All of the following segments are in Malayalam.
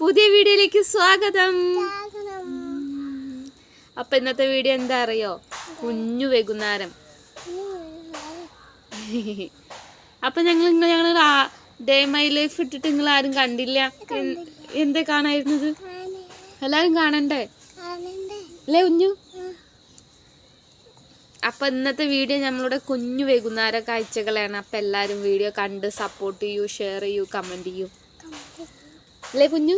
പുതിയ വീഡിയോയിലേക്ക് സ്വാഗതം. അപ്പൊ ഇന്നത്തെ വീഡിയോ എന്താ അറിയോ? കുഞ്ഞു വൈകുന്നേരം. അപ്പൊ ഞങ്ങൾ ഞങ്ങൾ ഡേ മൈ ലൈഫ് ഇട്ടിട്ട് നിങ്ങൾ ആരും കണ്ടില്ല. എന്താ കാണായിരുന്നത്? എല്ലാരും കാണണ്ടേ? അല്ലേ കുഞ്ഞു? അപ്പൊ ഇന്നത്തെ വീഡിയോ നമ്മളുടെ കുഞ്ഞു വൈകുന്നേര കാഴ്ചകളാണ്. അപ്പൊ എല്ലാരും വീഡിയോ കണ്ട് സപ്പോർട്ട് ചെയ്യൂ ഷെയർ ചെയ്യൂ കമന്റ് ചെയ്യൂ. അല്ലേ കുഞ്ഞു?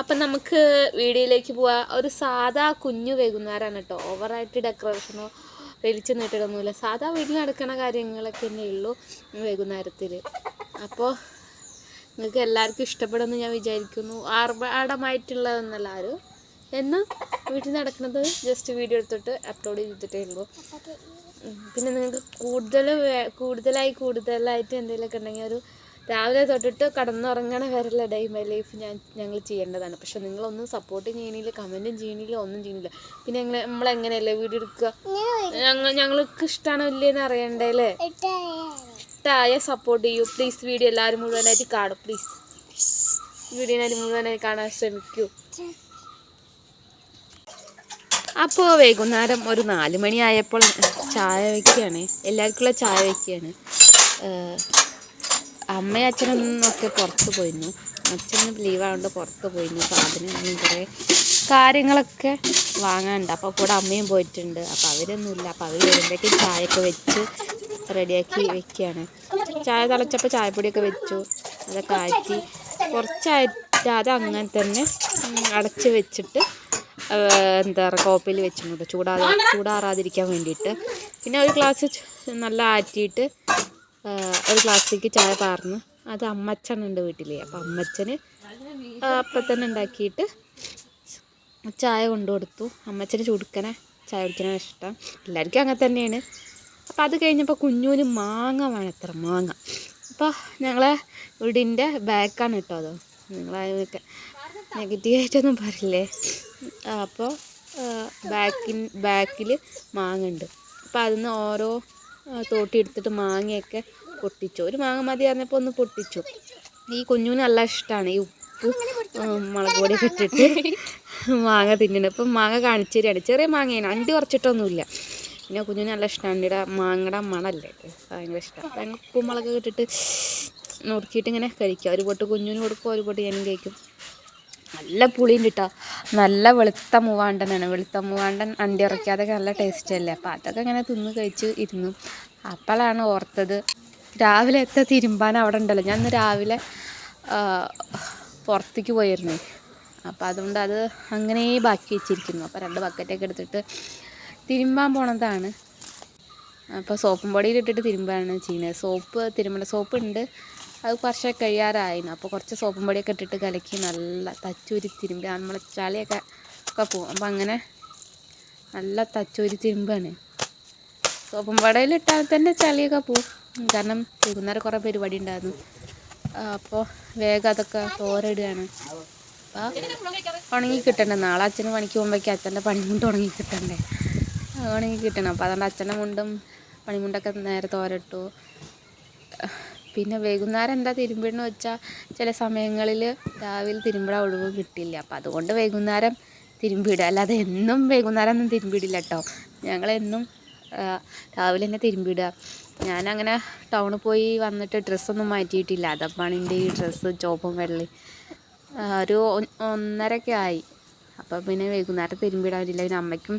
അപ്പൊ നമുക്ക് വീഡിയോയിലേക്ക് പോവാ. ഒരു സാധാ കുഞ്ഞു വൈകുന്നേരമാണ് കേട്ടോ. ഓവറായിട്ട് ഡെക്കറേഷനോ വലിച്ചു നീട്ടിടൊന്നുമില്ല. സാധാ വീട്ടിൽ നടക്കുന്ന കാര്യങ്ങളൊക്കെ തന്നെ ഉള്ളൂ വൈകുന്നേരത്തിൽ അപ്പോൾ നിങ്ങൾക്ക് എല്ലാവർക്കും ഇഷ്ടപ്പെടുമെന്ന് ഞാൻ വിചാരിക്കുന്നു. ആർഭാടമായിട്ടുള്ളതെന്നല്ല ആരും. എന്നാൽ വീട്ടിൽ നടക്കുന്നത് ജസ്റ്റ് വീഡിയോ എടുത്തിട്ട് അപ്ലോഡ് ചെയ്തിട്ടേ ഉള്ളൂ. പിന്നെ നിങ്ങൾക്ക് കൂടുതൽ കൂടുതലായി കൂടുതലായിട്ട് എന്തെങ്കിലുമൊക്കെ ഉണ്ടെങ്കിൽ ഒരു രാവിലെ തൊട്ടിട്ട് കടന്നുറങ്ങണ വരെയുള്ള ഡേ മൈ ലൈഫ് ഞാൻ ഞങ്ങൾ ചെയ്യേണ്ടതാണ്. പക്ഷെ നിങ്ങളൊന്നും സപ്പോർട്ട് ചെയ്യണില്ല കമന്റും ചെയ്യണില്ല ഒന്നും ചെയ്യണില്ല. പിന്നെ ഞങ്ങൾ നമ്മളെങ്ങനെയല്ലേ വീഡിയോ എടുക്കുക? ഞങ്ങൾ ഞങ്ങൾക്ക് ഇഷ്ടമാണോ ഇല്ലേന്ന് അറിയണ്ടേ അല്ലേ ഇഷ്ടമായ സപ്പോർട്ട് ചെയ്യൂ. പ്ലീസ് വീഡിയോ എല്ലാവരും മുഴുവനായിട്ട് കാണും പ്ലീസ് വീഡിയോ എല്ലാവരും മുഴുവനായി കാണാൻ ശ്രമിക്കൂ. അപ്പോൾ വൈകുന്നേരം ഒരു നാല് മണിയായപ്പോൾ ചായ വയ്ക്കുകയാണ് എല്ലാവർക്കുള്ള ചായ വയ്ക്കുകയാണ് അമ്മയും അച്ഛനും ഒക്കെ പുറത്ത് പോയിരുന്നു. അച്ഛന് ലീവായതുകൊണ്ട് പുറത്ത് പോയിരുന്നു. അപ്പോൾ അതിന് കുറേ കാര്യങ്ങളൊക്കെ വാങ്ങാനുണ്ട്. അപ്പോൾ കൂടെ അമ്മയും പോയിട്ടുണ്ട്. അപ്പോൾ അവരൊന്നുമില്ല. അപ്പോൾ അവർ വരുമ്പോഴേക്കും ചായയൊക്കെ വെച്ച് റെഡിയാക്കി വെക്കുകയാണ് ചായ തിളച്ചപ്പോൾ ചായപ്പൊടിയൊക്കെ വെച്ചു. അതൊക്കെ ആക്കി കുറച്ചായിട്ട് അത് അങ്ങനെ തന്നെ അടച്ച് വെച്ചിട്ട് എന്താ പറയുക കോപ്പയിൽ വെച്ചിട്ടുണ്ട്. ചൂടാതെ ചൂടാറാതിരിക്കാൻ വേണ്ടിയിട്ട്. പിന്നെ ഒരു ഗ്ലാസ് നല്ല ആറ്റിയിട്ട് ഒരു ഗ്ലാസ്സിലേക്ക് ചായ പാർന്ന്. അത് അമ്മച്ചനുണ്ട് വീട്ടിൽ അപ്പം അമ്മച്ചന് അപ്പം തന്നെ ഉണ്ടാക്കിയിട്ട് ചായ കൊണ്ടു കൊടുത്തു. അമ്മച്ചന് ചുടുക്കനെ ചായ കുടിക്കാൻ ഇഷ്ടം. എല്ലാവർക്കും അങ്ങനെ തന്നെയാണ്. അപ്പോൾ അത് കഴിഞ്ഞപ്പോൾ കുഞ്ഞൂന് മാങ്ങ വേണം എത്ര മാങ്ങ. അപ്പോൾ ഞങ്ങളെ വീടിന്റെ ബാക്കാണ് കേട്ടോ അത്. നിങ്ങളൊക്കെ നെഗറ്റീവായിട്ടൊന്നും പറയില്ലേ? അപ്പോൾ ബാക്കിൻ ബാക്കിൽ മാങ്ങ ഉണ്ട്. അപ്പോൾ അതിൽ നിന്ന് ഓരോ തോട്ടി എടുത്തിട്ട് മാങ്ങയൊക്കെ പൊട്ടിച്ചു. ഒരു മാങ്ങ മതി പറഞ്ഞപ്പോൾ ഒന്ന് പൊട്ടിച്ചു. ഈ കുഞ്ഞുവിന് നല്ല ഇഷ്ടമാണ് ഈ ഉപ്പ് മുളക് പൊടിയൊക്കെ ഇട്ടിട്ട് മാങ്ങ തിന്നണം ഇപ്പം മാങ്ങ കാണിച്ചു തരികയാണ് ചെറിയ മാങ്ങയാണ്. അണ്ടി കുറച്ചിട്ടൊന്നുമില്ല. പിന്നെ കുഞ്ഞിന് നല്ല ഇഷ്ടമാണ് ഇവിടെ മാങ്ങയുടെ മണല്ലേ ഭയങ്കര ഇഷ്ടമാണ് അപ്പം ഉപ്പും മുളകൊക്കെ ഇട്ടിട്ട് നുറുക്കിയിട്ട് ഇങ്ങനെ കഴിക്കുക. ഒരു പൊട്ട് കുഞ്ഞിന് കൊടുക്കും ഒരു പൊട്ട് ഞാനും കഴിക്കും. നല്ല പുളിയുണ്ട് കേട്ടോ നല്ല വെളുത്ത മൂവാണ്ടനാണ്. വെളുത്ത മൂവാണ്ടൻ അണ്ടി ഇറക്കാതെ നല്ല ടേസ്റ്റ് അല്ലേ? അപ്പോൾ അതൊക്കെ ഇങ്ങനെ തിന്ന് കഴിച്ച് ഇരുന്നു. അപ്പോഴാണ് ഓർത്തത്. രാവിലെ എത്ര തിരുമ്പാൻ അവിടെ ഉണ്ടല്ലോ. ഞാൻ ഇന്ന് രാവിലെ പുറത്തേക്ക് പോയിരുന്നു. അപ്പോൾ അതുകൊണ്ട് അത് അങ്ങനെ ബാക്കി വെച്ചിരിക്കുന്നു. അപ്പോൾ രണ്ട് ബക്കറ്റൊക്കെ എടുത്തിട്ട് തിരുമ്പാൻ പോണതാണ്. അപ്പോൾ സോപ്പും പൊടിയിലിട്ടിട്ട് തിരുമ്പാണ് ചെയ്യുന്നത്. സോപ്പ് തിരുമ്പണ സോപ്പ് ഉണ്ട്. അത് കുറച്ചൊക്കെ കഴിയാറായിരുന്നു അപ്പോൾ കുറച്ച് സോപ്പും പൊടിയൊക്കെ ഇട്ടിട്ട് കലക്കി നല്ല തച്ചൂരി തിരുമ്പ് നമ്മളെ ചളിയൊക്കെ ഒക്കെ പോകും അപ്പോൾ അങ്ങനെ നല്ല തച്ചൂരി തിരുമ്പാണ്. സോപ്പും പടയിലിട്ടാൽ തന്നെ ചളിയൊക്കെ പോവും. കാരണം വൈകുന്നേരം കുറേ പരിപാടി ഉണ്ടായിരുന്നു. അപ്പോൾ വേഗം അതൊക്കെ തോരയിടുകയാണ് അപ്പോൾ ഉണങ്ങി കിട്ടണ്ടേ? നാളെ അച്ഛന് പണിക്ക് പോകുമ്പോഴേക്കും അച്ഛന്റെ പണിമുണ്ട് ഉണങ്ങി കിട്ടണ്ടേ? ഉണങ്ങി കിട്ടണം. അപ്പോൾ അതുകൊണ്ട് അച്ഛന്റെ മുണ്ടും പണിമുണ്ടൊക്കെ നേരെ തോരട്ടു. പിന്നെ വൈകുന്നേരം എന്താ തിരുമ്പിടെന്ന് വെച്ചാൽ ചില സമയങ്ങളിൽ രാവിലെ തിരുമ്പിടാൻ ഒഴിവ് കിട്ടില്ല. അപ്പം അതുകൊണ്ട് വൈകുന്നേരം തിരുമ്പിടുക അല്ലാതെ എന്നും വൈകുന്നേരം ഒന്നും തിരുമ്പിടില്ല കേട്ടോ. ഞങ്ങളെന്നും രാവിലെ തന്നെ തിരുമ്പിടുക ഞാനങ്ങനെ ടൗണിൽ പോയി വന്നിട്ട് ഡ്രസ്സൊന്നും മാറ്റിയിട്ടില്ല. അതപ്പാണ് എന്റെ ഈ ഡ്രസ്സ് ചുവപ്പും വെള്ളയും ഒരു ഒന്നരക്കെ ആയി. അപ്പോൾ പിന്നെ വൈകുന്നേരം തിരുമ്പിടാൻ പറ്റില്ല പിന്നെ അമ്മയ്ക്കും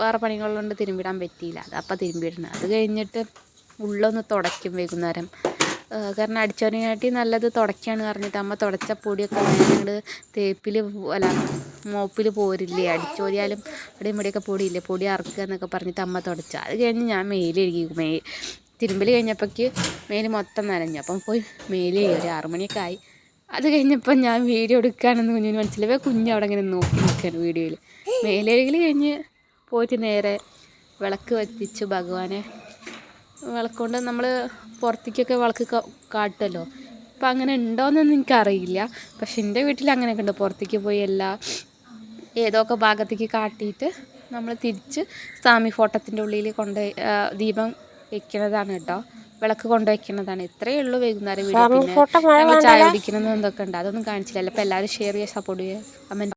വേറെ പണികളുണ്ട് തിരുമ്പിടാൻ പറ്റിയില്ല. അതപ്പം തിരുമ്പിടണം അത് കഴിഞ്ഞിട്ട് ഉള്ളൊന്ന് തുടയ്ക്കും വൈകുന്നേരം. കാരണം അടിച്ചോറിനാട്ടി നല്ലത് തുടയ്ക്കാണ് പറഞ്ഞിട്ട് അമ്മ തുടച്ച പൊടിയൊക്കെ ഞങ്ങൾ തേപ്പിൽ അല്ല മോപ്പിൽ പോരില്ലേ അടിച്ചോരിയാലും ഇവിടെയും ഇവിടെയൊക്കെ പൊടിയില്ലേ പൊടി അറക്കുക എന്നൊക്കെ പറഞ്ഞിട്ട് അമ്മ തുടച്ച. അത് കഴിഞ്ഞ് ഞാൻ മേലെഴുകി മേ തിരുമ്പൽ കഴിഞ്ഞപ്പോഴേക്ക് മേൽ മൊത്തം നനഞ്ഞു. അപ്പം പോയി മേലെ ഒരു ആറുമണിയൊക്കെ ആയി. അത് കഴിഞ്ഞപ്പോൾ ഞാൻ വീഡിയോ എടുക്കുകയാണെന്ന് കുഞ്ഞിന് മനസ്സിലാവേ കുഞ്ഞ് അവിടെ ഇങ്ങനെ നോക്കി നിൽക്കുകയാണ് വീഡിയോയിൽ മേലെഴുകൽ കഴിഞ്ഞ് പോയിട്ട് നേരെ വിളക്ക് കത്തിച്ചു ഭഗവാനെ വിളക്കുകൊണ്ട് നമ്മൾ പുറത്തേക്കൊക്കെ വിളക്ക് കാട്ടുമല്ലോ അപ്പം അങ്ങനെ ഉണ്ടോയെന്നൊന്നും എനിക്കറിയില്ല. പക്ഷെ എന്റെ വീട്ടിൽ അങ്ങനെയൊക്കെ ഉണ്ട്. പുറത്തേക്ക് പോയി എല്ലാ ഏതൊക്കെ ഭാഗത്തേക്ക് കാട്ടിയിട്ട് നമ്മൾ തിരിച്ച് സ്വാമി ഫോട്ടത്തിന്റെ ഉള്ളിൽ കൊണ്ട് ദീപം വെക്കുന്നതാണ് കേട്ടോ. വിളക്ക് കൊണ്ടുവയ്ക്കുന്നതാണ് ഇത്രയേ ഉള്ളൂ വൈകുന്നേരം വീഡിയോ പിന്നെ ഞങ്ങൾ ചായ കുടിക്കുന്നതും ഉണ്ട്. അതൊന്നും കാണിച്ചില്ല അപ്പം എല്ലാവരും ഷെയർ ചെയ്യുക സപ്പോർട്ട് ചെയ്യുക കമന്റ്